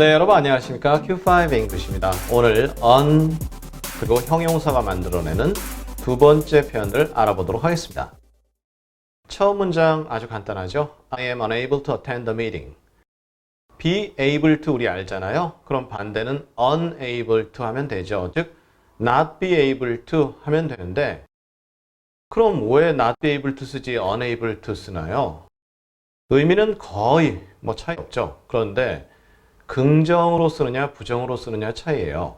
네, 여러분 안녕하십니까? Q5 English입니다. 오늘 on 그리고 형용사가 만들어내는 두 번째 표현을 알아보도록 하겠습니다. 처음 문장 아주 간단하죠? I am unable to attend the meeting. be able to 우리 알잖아요. 그럼 반대는 unable to 하면 되죠. 즉 not be able to 하면 되는데 그럼 왜 not be able to 쓰지 unable to 쓰나요? 의미는 거의 뭐 차이 없죠. 그런데 긍정으로 쓰느냐 부정으로 쓰느냐 차이예요.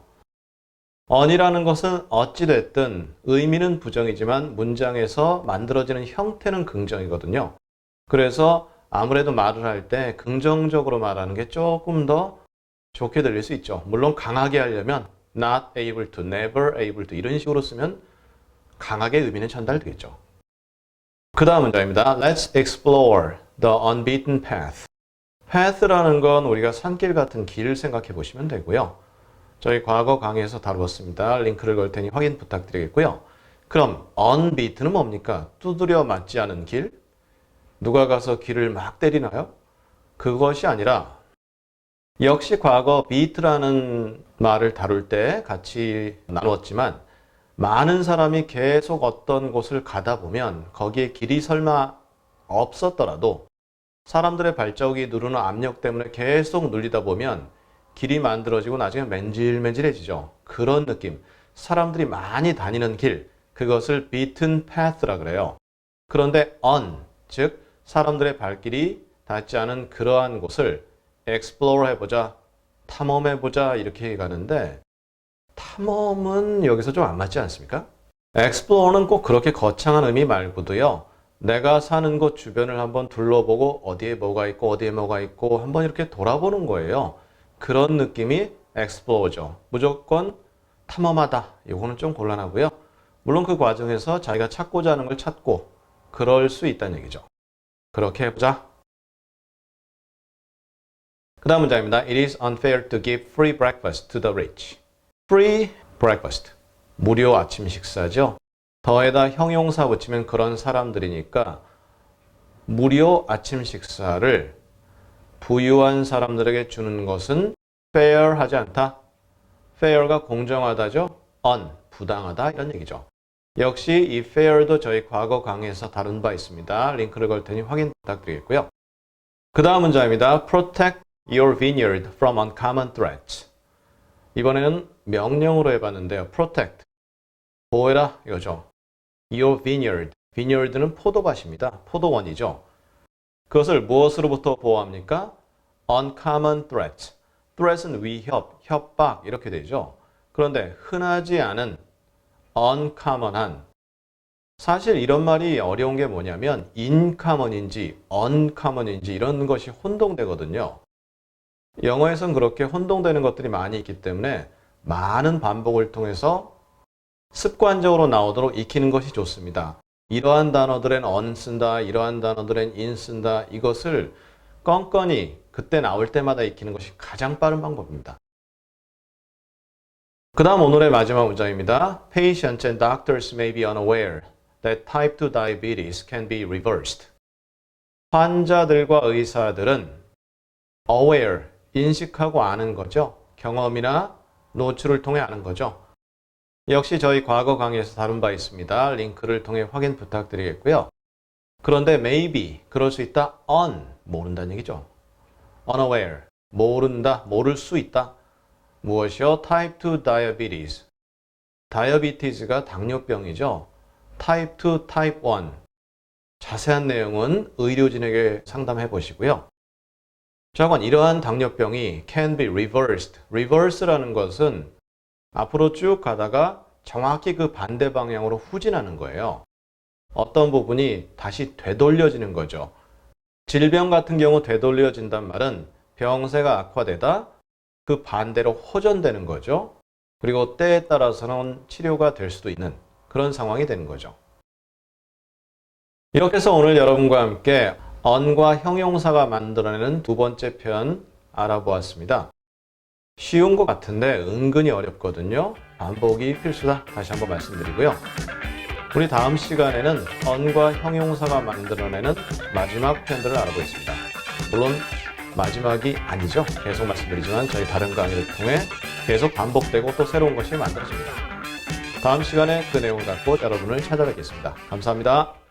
on이라는 것은 어찌됐든 의미는 부정이지만 문장에서 만들어지는 형태는 긍정이거든요. 그래서 아무래도 말을 할 때 긍정적으로 말하는 게 조금 더 좋게 들릴 수 있죠. 물론 강하게 하려면 not able to, never able to 이런 식으로 쓰면 강하게 의미는 전달되겠죠. 그 다음 문장입니다. Let's explore the unbeaten path. Path라는 건 우리가 산길 같은 길을 생각해 보시면 되고요. 저희 과거 강의에서 다루었습니다. 링크를 걸 테니 확인 부탁드리겠고요. 그럼 unbeaten은 뭡니까? 두드려 맞지 않은 길? 누가 가서 길을 막 때리나요? 그것이 아니라 역시 과거 beat라는 말을 다룰 때 같이 나누었지만 많은 사람이 계속 어떤 곳을 가다 보면 거기에 길이 설마 없었더라도 사람들의 발자국이 누르는 압력 때문에 계속 눌리다 보면 길이 만들어지고 나중에 맨질맨질해지죠. 그런 느낌. 사람들이 많이 다니는 길. 그것을 beaten path라 그래요. 그런데 on, 즉 사람들의 발길이 닿지 않은 그러한 곳을 explore 해보자, 탐험해보자 이렇게 가는데 탐험은 여기서 좀 안 맞지 않습니까? explore는 꼭 그렇게 거창한 의미 말고도요. 내가 사는 곳 주변을 한번 둘러보고 어디에 뭐가 있고 어디에 뭐가 있고 한번 이렇게 돌아보는 거예요. 그런 느낌이 explore죠. 무조건 탐험하다. 이거는 좀 곤란하고요. 물론 그 과정에서 자기가 찾고자 하는 걸 찾고 그럴 수 있다는 얘기죠. 그렇게 해보자. 그 다음 문장입니다. It is unfair to give free breakfast to the rich. Free breakfast. 무료 아침 식사죠. 더에다 형용사 붙이면 그런 사람들이니까 무료 아침 식사를 부유한 사람들에게 주는 것은 fair 하지 않다. fair가 공정하다죠. un, 부당하다 이런 얘기죠. 역시 이 fair도 저희 과거 강의에서 다룬 바 있습니다. 링크를 걸 테니 확인 부탁드리겠고요. 그 다음 문장입니다. Protect your vineyard from uncommon threats. 이번에는 명령으로 해봤는데요. Protect, 보호해라 이거죠. Your vineyard, vineyard는 포도밭입니다. 포도원이죠. 그것을 무엇으로부터 보호합니까? Uncommon threats. threat은 위협, 협박 이렇게 되죠. 그런데 흔하지 않은 uncommon한 사실 이런 말이 어려운 게 뭐냐면 incommon인지 uncommon인지 이런 것이 혼동되거든요. 영어에선 그렇게 혼동되는 것들이 많이 있기 때문에 많은 반복을 통해서 습관적으로 나오도록 익히는 것이 좋습니다. 이러한 단어들은 on 쓴다, 이러한 단어들은 in 쓴다, 이것을 껌껌이 그때 나올 때마다 익히는 것이 가장 빠른 방법입니다. 그 다음 오늘의 마지막 문장입니다. Patients and doctors may be unaware that type 2 diabetes can be reversed. 환자들과 의사들은 aware, 인식하고 아는 거죠. 경험이나 노출을 통해 아는 거죠. 역시 저희 과거 강의에서 다룬 바 있습니다. 링크를 통해 확인 부탁드리겠고요. 그런데 maybe, 그럴 수 있다, un, 모른다는 얘기죠. unaware, 모른다, 모를 수 있다. 무엇이요? type 2 diabetes. 다이어비티즈가 당뇨병이죠. type 2, type 1. 자세한 내용은 의료진에게 상담해 보시고요. 자관 이러한 당뇨병이 can be reversed. reverse라는 것은 앞으로 쭉 가다가 정확히 그 반대 방향으로 후진하는 거예요. 어떤 부분이 다시 되돌려지는 거죠. 질병 같은 경우 되돌려진단 말은 병세가 악화되다 그 반대로 호전되는 거죠. 그리고 때에 따라서는 치료가 될 수도 있는 그런 상황이 되는 거죠. 이렇게 해서 오늘 여러분과 함께 on과 형용사가 만들어내는 두 번째 표현 알아보았습니다. 쉬운 것 같은데 은근히 어렵거든요. 반복이 필수다. 다시 한번 말씀드리고요. 우리 다음 시간에는 on과 형용사가 만들어내는 마지막 표현들을 알아보겠습니다. 물론 마지막이 아니죠. 계속 말씀드리지만 저희 다른 강의를 통해 계속 반복되고 또 새로운 것이 만들어집니다. 다음 시간에 그 내용을 갖고 여러분을 찾아뵙겠습니다. 감사합니다.